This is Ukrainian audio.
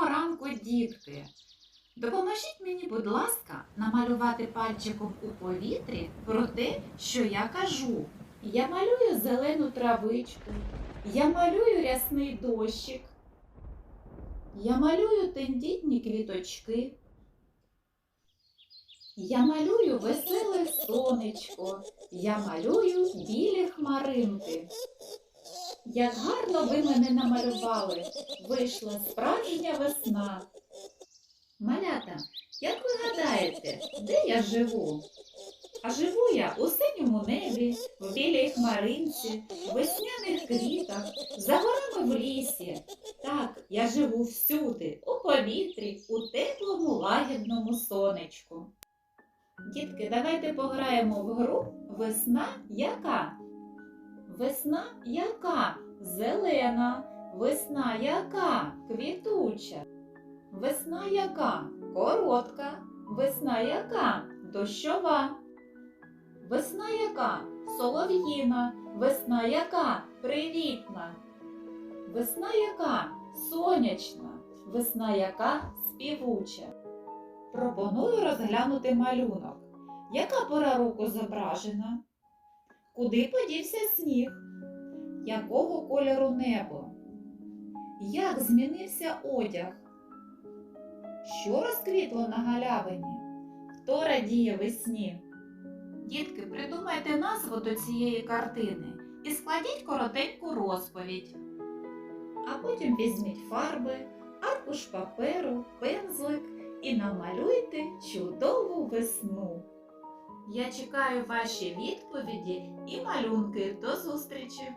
Доброго ранку, дітки! Допоможіть мені, будь ласка, намалювати пальчиком у повітрі про те, що я кажу. Я малюю зелену травичку, я малюю рясний дощик, я малюю тендітні квіточки. Я малюю веселе сонечко, я малюю білі хмаринки. Як гарно ви мене намалювали, вийшла справжня весна. Малята, як ви гадаєте, де я живу? А живу я у синьому небі, в білій хмаринці, в весняних квітах, за горами в лісі. Так, я живу всюди, у повітрі, у теплому лагідному сонечку. Дітки, давайте пограємо в гру Весна яка? Весна яка? Зелена. Весна яка? Квітуча. Весна яка? Коротка. Весна яка? Дощова. Весна яка? Солов'їна. Весна яка? Привітна. Весна яка? Сонячна. Весна яка? Співуча. Пропоную розглянути малюнок. Яка пора року зображена? Куди подівся сніг? Якого кольору небо? Як змінився одяг? Що розквітло на галявині? Хто радіє весні? Дітки, придумайте назву до цієї картини і складіть коротеньку розповідь. А потім візьміть фарби, аркуш паперу, пензлик і намалюйте чудову весну. Я чекаю ваші відповіді і малюнки. До зустрічі!